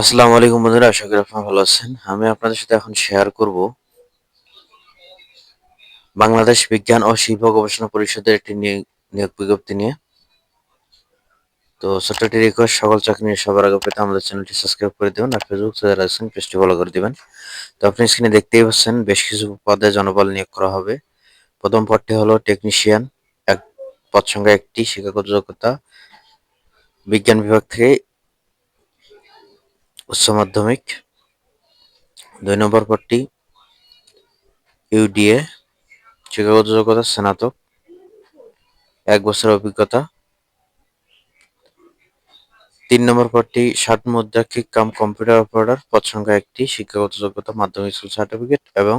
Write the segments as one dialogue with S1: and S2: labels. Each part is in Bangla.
S1: আসসালামু আলাইকুম বন্ধুরা, আশা করি আপনারা ভালো আছেন। আমি আপনাদের সাথে এখন শেয়ার করব বাংলাদেশ বিজ্ঞান ও শিল্প গবেষণা পরিষদের একটি নিয়োগ বিজ্ঞপ্তি নিয়ে। তো ছোট্ট একটি রিকোয়েস্ট সকল চাকরি নিয়ে সবার আগে পেতে আমাদের চ্যানেলটি সাবস্ক্রাইব করে দেবেন আর ফেসবুক যারা আছেন পেজটি ফলো করে দিবেন। তো আপনি স্ক্রিনে দেখতেই পাচ্ছেন, বেশ কিছু পদে জনবল নিয়োগ করা হবে। প্রথম পদটি হলো টেকনিশিয়ান এক পদ সংখ্যা একটি, শিক্ষাগত যোগ্যতা। বিজ্ঞান বিভাগ থেকে উচ্চ মাধ্যমিক। দুই নম্বর পদটি ইউডিএ শিক্ষাগত যোগ্যতা স্নাতক, এক বছর অভিজ্ঞতা। তিন নম্বর পদটি ষাট মুদ্রাক্ষিক কাম কম্পিউটার অপারেটর, পদ সংখ্যা একটি, শিক্ষাগত যোগ্যতা, মাধ্যমিক স্কুল সার্টিফিকেট এবং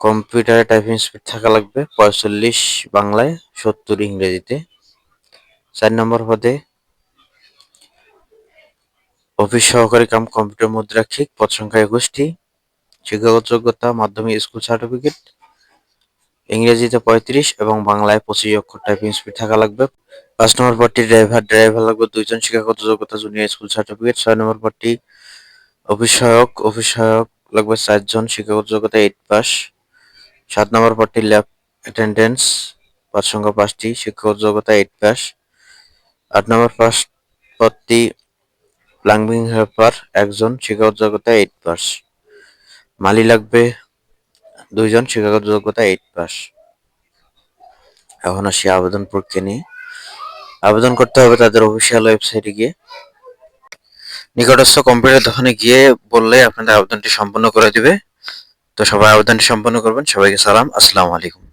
S1: কম্পিউটারে টাইপিং স্পিড থাকা লাগবে পঁয়তাল্লিশ বাংলায় সত্তর ইংরেজিতে। চার নম্বর পদে অফিস সহকারী কাম কম্পিউটার মুদ্রাক্ষিক, পদ সংখ্যা একুশটি শিক্ষাগত যোগ্যতা মাধ্যমিক স্কুল সার্টিফিকেট, ইংরেজিতে পঁয়ত্রিশ এবং বাংলায় পঁচিশ অক্ষর টাইপিং স্পিড থাকা লাগবে। পাঁচ নম্বর পদটি ড্রাইভার ড্রাইভার লাগবে দুইজন শিক্ষাগত যোগ্যতা জুনিয়র স্কুল সার্টিফিকেট, ছয় নম্বর পদটি অফিস সহায়ক অফিস সহায়ক লাগবে চারজন শিক্ষাগত যোগ্যতা এইট পাস সাত নম্বর পদটি ল্যাব অ্যাটেন্ডেন্স পদ সংখ্যা পাঁচটি শিক্ষাগত যোগ্যতা এইট পাস আট নম্বর পাস পদটি প্লাম্বিং হেল্পার একজন শিক্ষাগত যোগ্যতা এইট পাস মালি লাগবে দুইজন শিক্ষাগত যোগ্যতা এইট পাস এখন আসি আবেদন প্রক্রিয়া নিয়ে। আবেদন করতে হবে তাদের অফিসিয়াল ওয়েবসাইটে গিয়ে। নিকটস্থ কম্পিউটার দোকানে গিয়ে বললে আপনাদের আবেদনটি সম্পন্ন করে দিবে। তো সবাই আবেদনটি সম্পন্ন করবেন। সবাইকে সালাম। আসসালামু আলাইকুম।